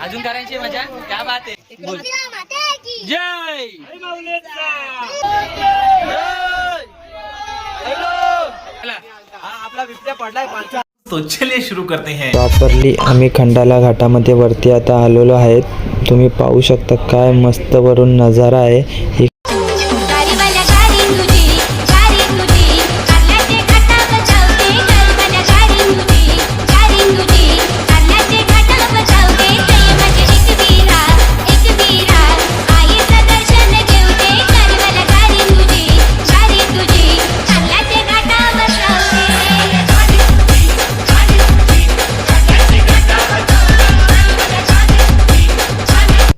अजून करायची मजा? क्या बात आहे. बोल. जय. आपला बिबट्या पडलाय तो चलिए शुरू करते हैं. वापरली. आम्ही खंडाला घाटामध्ये वरती आता आलेलो आहेत. तुम्ही पाहू शकता काय मस्त वरून नजारा आहे.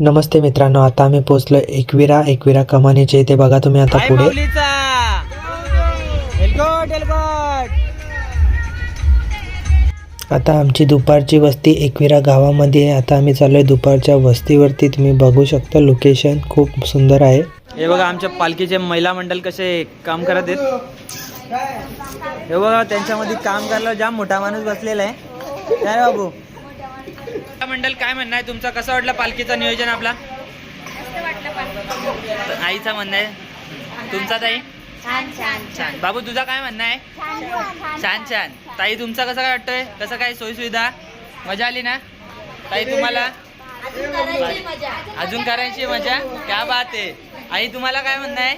नमस्ते मित्रांनो आता आम्ही पोहोचलो एकविरा एकविरा कमानीच्या इथे बघा तुम्ही आता पुढे. आता आमची दुपारची वस्ती एकविरा गावामध्ये आहे. आता आम्ही चाललोय दुपारच्या वस्तीवरती. तुम्ही बघू शकता लोकेशन खूप सुंदर आहे. हे बघा आमच्या पालखीचे महिला मंडळ कसे काम करत आहेत. हे बघा त्यांच्यामध्ये काम करायला जाम मोठा माणूस बसलेला आहे. काय बाबू? मंडळ काय म्हणणं आहे तुमचा? कसं वाटलं पालखीचं नियोजन आपला? आईचा म्हणणं आहे. तुमचा ताई? छान छान. छान. बाबू तुझा काय म्हणणं आहे? छान छान ताई तुमचा कसं काय वाटतोय? कसं काय सोयी सुविधा मजा आली ना? ताई तुम्हाला? अजून करायची मजा. अजून करायची मजा? क्या बात आहे. आई तुम्हाला काय म्हणणं आहे?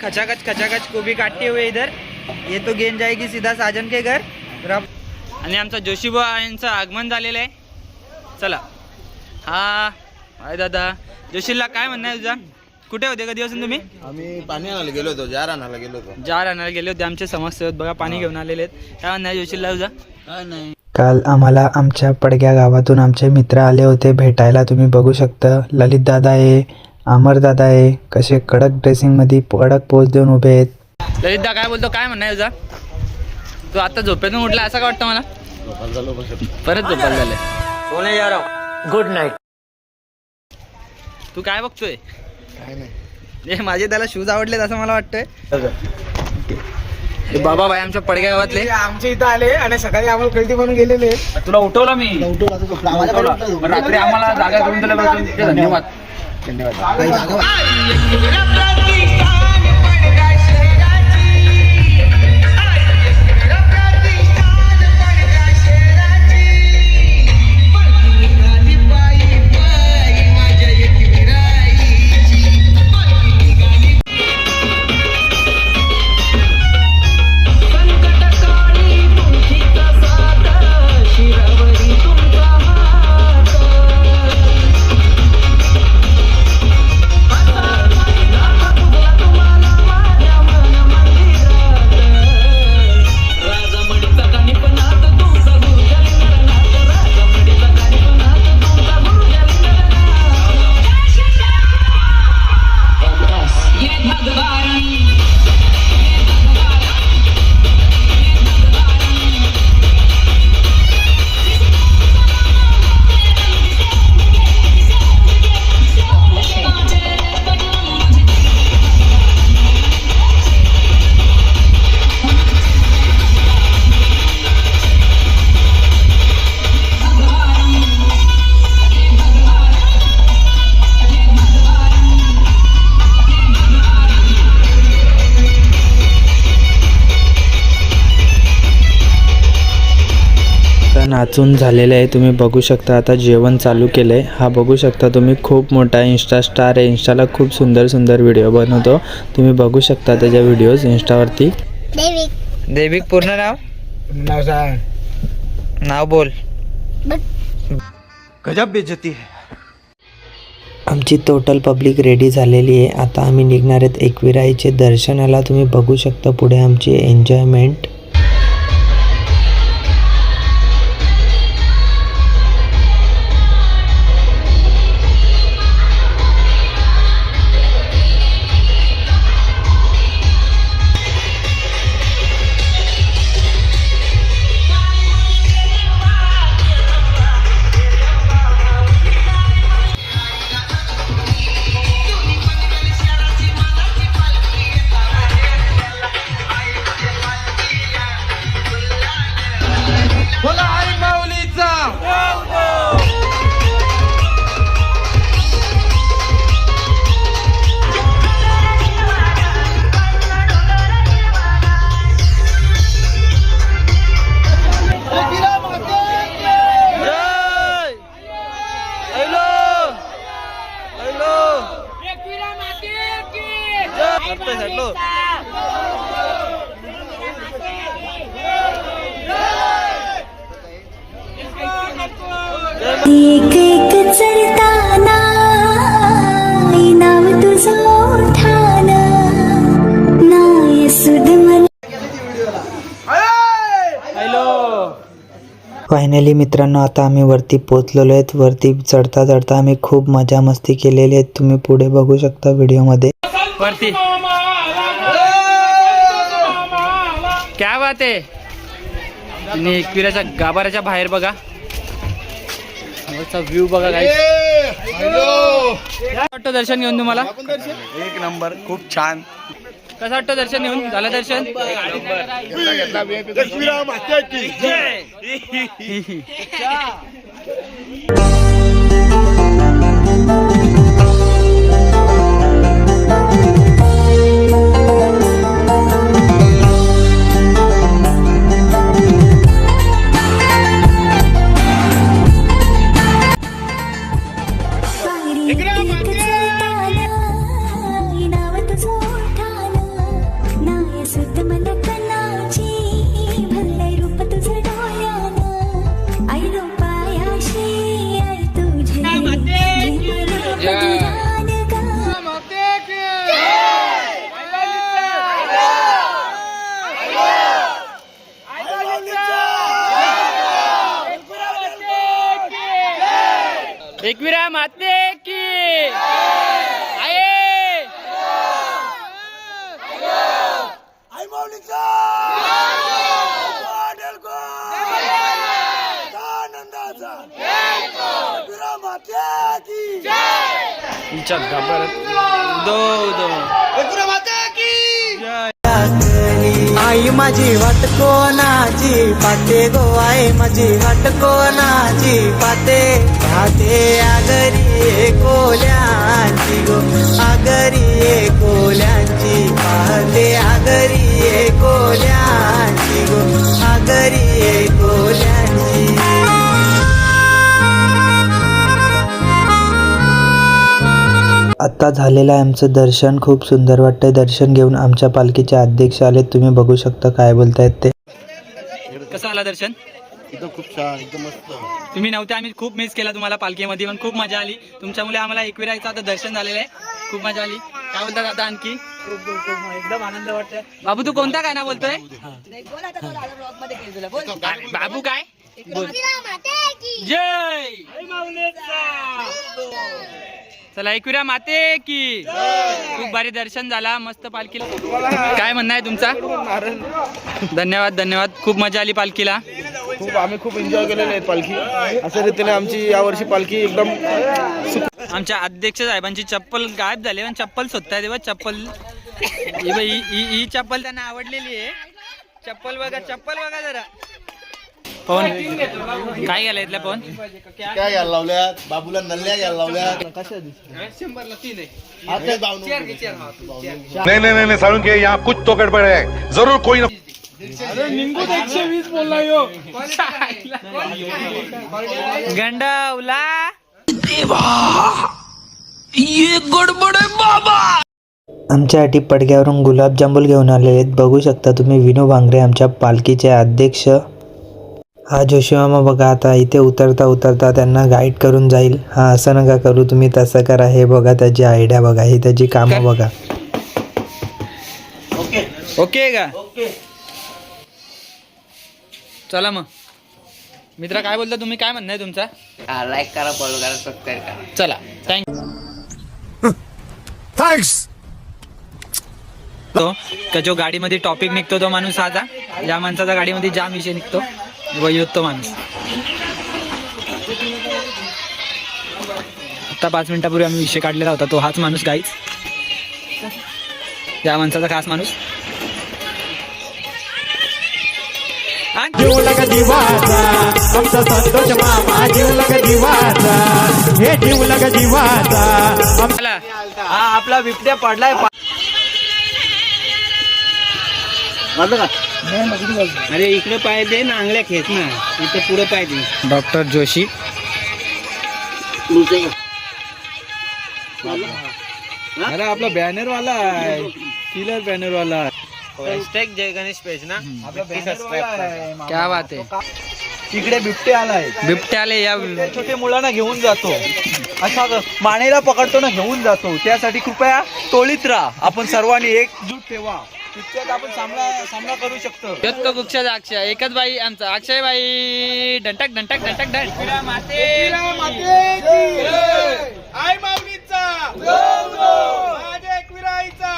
खचाखच खचाखच कोबी काटते हुए इधर. ये तो गेन जाएगी सीधा साजन के घर. आणि आमचा जोशीबा यांचं आगमन झालेलं आहे. चला. हा हाय दादा. जोशीला काय म्हणणं आहे तुझा? कुठे होते? कधीपासून तुम्ही? आम्ही पाणी आणायला गेलो होतो जार आणायला गेलो होतो. जार आणायला गेले होते आमचे समस्या आहेत. बघा पाणी घेऊन आलेले आहेत. काय म्हणणं आहे जोशीला तुझा? काय नाही. काल आम्हाला आमच्या पडग्या गावातून आमचे मित्र आले होते भेटायला. तुम्ही बघू शकता ललित दादा आहे अमर दादा आहे. कसे कडक ड्रेसिंगमध्ये कडक पोच देऊन उभे आहेत. ललितदा काय बोलतो? काय म्हणणं आहे तुझा? तू आता झोपेतून उठला असं का वाटतं मला? परत झोपायला झालं. सोने यार गुड नाईट तू काय बघतोय? काय नाही. हे माझे त्याला शूज आवडलेत असं मला वाटतंय. हे बाबा बाई आमच्या पडग्या गावातले. आमच्या इथं आले आणि सकाळी आम्हाला कळती म्हणून गेलेले. तुला उठवलं मी. रात्री आम्हाला जागा करून दिल्याबद्दल तुझे धन्यवाद. आता नाचून झालेलं आहे. तुम्ही बघू शकता आता जेवण चालू केलं आहे हा बघू शकता तुम्ही खूप मोठा इन्स्टा स्टार आहे. इन्स्टाला खूप सुंदर सुंदर व्हिडिओ बनवतो. तुम्ही बघू शकता त्याच्या व्हिडिओज इन्स्टावरती देविक पूर्ण नाव? नाव सांग. नाव बोल. गजब बेइज्जती है. आमची टोटल पब्लिक रेडी झालेली आहे. आता आम्ही निघणार आहेत एकविराईचे दर्शनाला. तुम्ही बघू शकता पुढे आमची enjoyment Kartu satu. Ike. Finally मित्रांनो आता आम्ही वरती पोचलेलो आहेत. वरती चढता चढता आम्ही खूप मजा मस्ती केलेली आहेत तुम्ही पुढे बघू शकता व्हिडिओमध्ये. वरती. क्या बात आहे. एकविराच्या गाभाऱ्याच्या बाहेर बघा. व्ह्यू बघा काय वाटतं दर्शन घेऊन तुम्हाला? एक नंबर खूप छान. कसं वाटतं दर्शन घेऊन? झालं दर्शन? नाव तुमच्या आई माझी वाट कोणाची पाते गो? आई माझी वाट कोणाची पाते पाते आगरी कोल्यांची गो. आगरी कोल्यांची पाते आगरी कोल्यांची गो. आगरी कोल्यांची आता झालेलं आहे आमचं दर्शन? खूप सुंदर वाटतंय. दर्शन घेऊन आमच्या पालखीचे अध्यक्ष आले. तुम्ही बघू शकता काय बोलतायत ते. कसं आला दर्शन? एकदम खूप छान एकदम मस्त. तुम्ही नव्हते आम्ही खूप मिस केला तुम्हाला पालखीमध्ये पण खूप मजा आली. तुमच्यामुळे आम्हाला एकविरायचं आता दर्शन झालेलं आहे. खूप मजा आली. काय बोलतात आता आणखी? एकदम आनंद वाटतोय. बाबू तू कोणता काय ना बोलतोय बाबू काय? बोल. जय! चला एकविरा माते की. खूप भारी दर्शन झाला मस्त पालखीला. काय म्हणणं आहे तुमचा? धन्यवाद धन्यवाद. खूप मजा आली पालखीला. खूप आम्ही खूप एन्जॉय केलेले आहेत पालखी. अशा रीतीने आमची यावर्षी पालखी एकदम आमच्या अध्यक्ष साहेबांची चप्पल गायब झाली पण चप्पल स्वतः तेव्हा चप्पल. ही बघ, ही ही- ही चप्पल त्यांना आवडलेली आहे. चप्पल बघा चप्पल बघा जरा. पवन. काय गेला इथल्या पवन? काय घ्यायला लावल्यात? बाबूला नल्ल्या घ्यायला लावल्यात. कशा नहीं नहीं नहीं नहीं सारुण के यहाँ कुछ तो गड़बड़ है जरूर कोई ना गंडावला आमच्यासाठी पडग्यावरून गुलाबजामुन घेऊन आलेले आहेत. बघू शकता तुम्ही विनू भांगरे आमच्या पालखीचे अध्यक्ष. हा जोशीमामा बघा आता इथे उतरता उतरता त्यांना गाईड करून जाईल. हा असं नका करू तुम्ही तसं करा. हे बघा त्याची आयडिया बघा ही त्याची कामं बघा. ओके का? चला मग. मित्रा काय बोलता तुम्ही? काय म्हणणं आहे तुमचा? लाईक करा फॉलो करा सबस्क्राईब करा. चला. थँक थैंक्स तो का जो गाडीमध्ये टॉपिक निघतो तो माणूस आता ज्या माणसाचा गाडीमध्ये जाम विषय निघतो. व येतो तो माणूस. आता पाच मिनिटापूर्वी आम्ही विषय काढलेला होता तो हाच माणूस गाईच त्या माणसाचा खास माणूस. हा आपला बिबट्या पडलाय. अरे इकडे पाय दे ना आंगल्या खेच ना. इथे पुढे पाय दे. डॉक्टर जोशी. अरे आपला बॅनर वाला आहे. किलर बॅनर वाला आहे. हॅशटॅग जय गणेश पेज ना. क्या बात आहे. इकडे बिबटे आलाय बिबट्याले या छोटे मुलांना घेऊन जातो. असा ग- मानेला पकडतो ना घेऊन जातो. त्यासाठी कृपया टोळीत राहा. आपण सर्वांनी एकजूट ठेवा. कित्येक आपण अक्षय एकच बाई आमचा. अक्षय बाई डंटक डंटक डंटक डंटक आई माऊलीचा! माझ्या एकविराईचा